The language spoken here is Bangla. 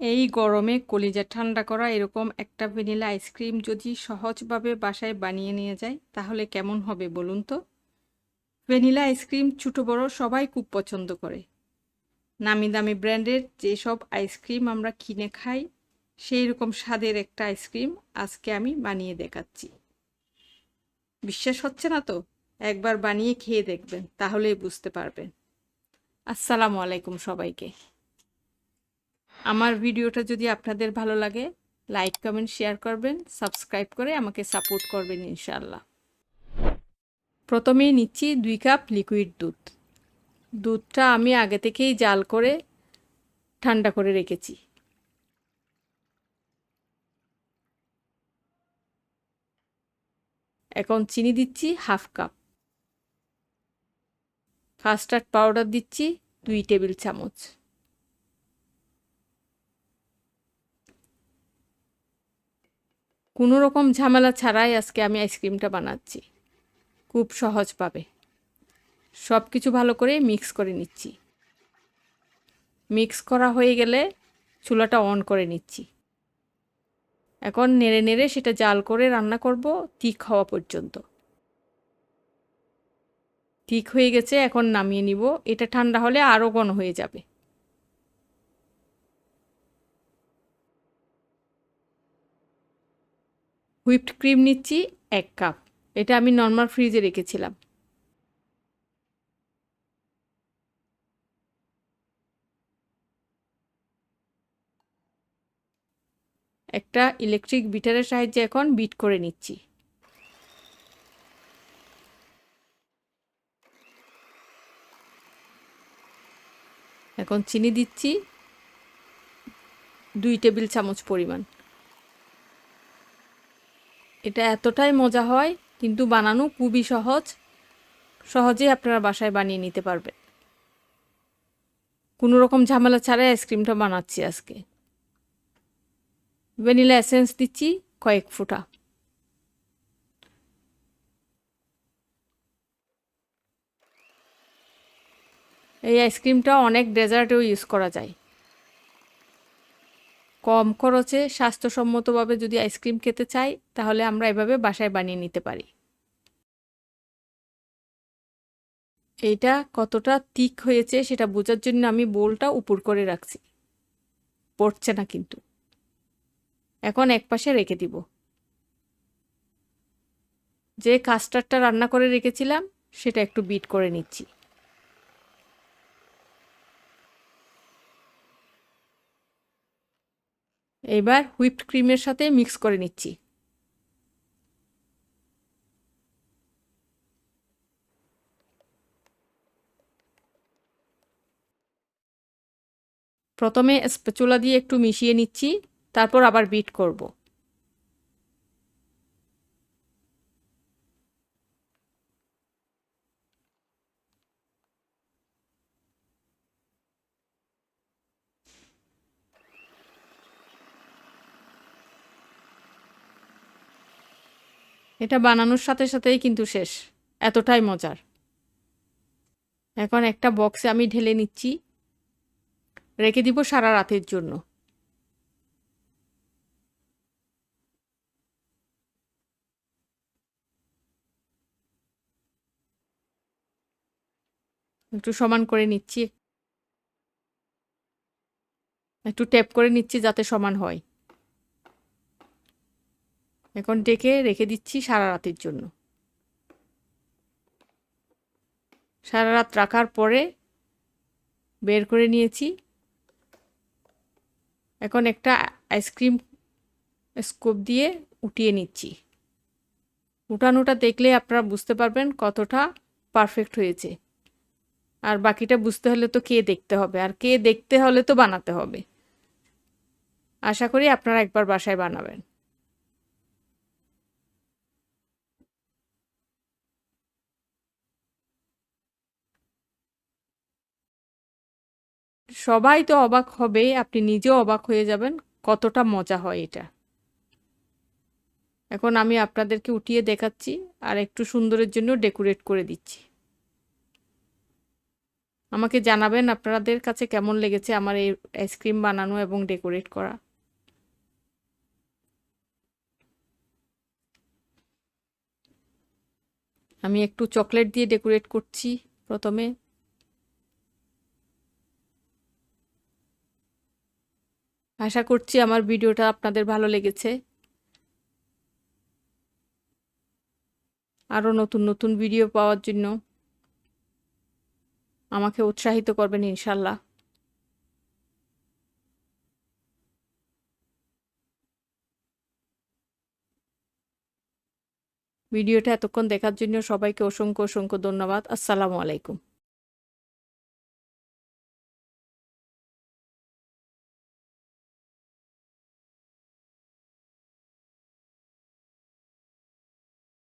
এই গরমে কলিজা ঠান্ডা করা এরকম একটা ভ্যানিলা আইসক্রিম যদি সহজভাবে বাসায় বানিয়ে নিয়ে যায়, তাহলে কেমন হবে বলুন তো? ভ্যানিলা আইসক্রিম ছোটো বড় সবাই খুব পছন্দ করে। নামি দামি ব্র্যান্ডের যেসব আইসক্রিম আমরা কিনে খাই সেই রকম স্বাদের একটা আইসক্রিম আজকে আমি বানিয়ে দেখাচ্ছি। বিশ্বাস হচ্ছে না তো? একবার বানিয়ে খেয়ে দেখবেন, তাহলেই বুঝতে পারবেন। আসসালামু আলাইকুম সবাইকে। আমার ভিডিওটা যদি আপনাদের ভালো লাগে, লাইক, কমেন্ট, শেয়ার করবেন, সাবস্ক্রাইব করে আমাকে সাপোর্ট করবেন ইনশাল্লাহ প্রথমেই নিচ্ছি দুই কাপ লিকুইড দুধ। দুধটা আমি আগে থেকেই জাল করে ঠান্ডা করে রেখেছি। এখন চিনি দিচ্ছি হাফ কাপ। কাস্টার্ড পাউডার দিচ্ছি দুই টেবিল চামচ। কোনো রকম ঝামেলা ছাড়াই আজকে আমি আইসক্রিমটা বানাচ্ছি। খুব সহজভাবে। সব কিছু ভালো করে মিক্স করে নিচ্ছি। মিক্স করা হয়ে গেলে চুলাটা অন করে নিচ্ছি। এখন নেড়ে নেড়ে সেটা জাল করে রান্না করব তিক হওয়া পর্যন্ত। ঠিক হয়ে গেছে, এখন নামিয়ে নিব। এটা ঠান্ডা হলে আরও ঘন হয়ে যাবে। হুইপড ক্রিম নিচ্ছি এক কাপ। এটা আমি নর্মাল ফ্রিজে রেখেছিলাম। একটা ইলেকট্রিক বিটারের সাহায্যে এখন বিট করে নিচ্ছি। এখন চিনি দিচ্ছি দুই টেবিল চামচ পরিমাণ। এটা এতটাই মজা হয়, কিন্তু বানানো খুবই সহজ। সহজেই আপনারা বাসায় বানিয়ে নিতে পারবেন। কোনো রকম ঝামেলা ছাড়াই আইসক্রিমটা বানাচ্ছি আজকে। ভ্যানিলা এসেন্স দিচ্ছি কয়েক ফুটা। এই আইসক্রিমটা অনেক ডেজার্টেও ইউজ করা যায়। কম খরচে স্বাস্থ্যসম্মতভাবে যদি আইসক্রিম খেতে চাই, তাহলে আমরা এভাবে বাসায় বানিয়ে নিতে পারি। এইটা কতটা তিক হয়েছে সেটা বোঝার জন্য আমি বোলটা উপর করে রাখছি। পড়ছে না কিন্তু। এখন এক পাশে রেখে দিব। যে কাস্টারটা রান্না করে রেখেছিলাম, সেটা একটু বিট করে নিচ্ছি। এবার হুইপড ক্রিমের সাথে মিক্স করে নিচ্ছি। প্রথমে স্পেচুলা দিয়ে একটু মিশিয়ে নিচ্ছি, তারপর আবার বিট করব। এটা বানানোর সাথে সাথেই কিন্তু শেষ। এতটাই মজার। এখন একটা বক্সে আমি ঢেলে নিচ্ছি। রেখে দিব সারা রাতের জন্য। একটু সমান করে নিচ্ছি। একটু ট্যাপ করে নিচ্ছি যাতে সমান হয়। এখন ডেকে রেখে দিচ্ছি সারা রাতের জন্য। সারা রাত রাখার পরে বের করে নিয়েছি। এখন একটা আইসক্রিম স্কোপ দিয়ে উঠিয়ে নিচ্ছি। উঠানোটা দেখলে আপনারা বুঝতে পারবেন কতটা পারফেক্ট হয়েছে। আর বাকিটা বুঝতে হলে তো কে দেখতে হবে, আর কে দেখতে হলে তো বানাতে হবে। আশা করি আপনারা একবার বাসায় বানাবেন। সবাই তো অবাক হবে, আপনি নিজেও অবাক হয়ে যাবেন কতটা মজা হয় এটা। এখন আমি আপনাদেরকে উঠিয়ে দেখাচ্ছি আর একটু সুন্দরের জন্য ডেকোরেট করে দিচ্ছি। আমাকে জানাবেন আপনাদের কাছে কেমন লেগেছে আমার এই আইসক্রিম বানানো এবং ডেকোরেট করা। আমি একটু চকলেট দিয়ে ডেকোরেট করছি প্রথমে। আশা করছি আমার ভিডিওটা আপনাদের ভালো লেগেছে। আরও নতুন নতুন ভিডিও পাওয়ার জন্য আমাকে উৎসাহিত করবেন ইনশাল্লাহ। ভিডিওটা এতক্ষণ দেখার জন্য সবাইকে অসংখ্য অসংখ্য ধন্যবাদ। আসসালামু আলাইকুম।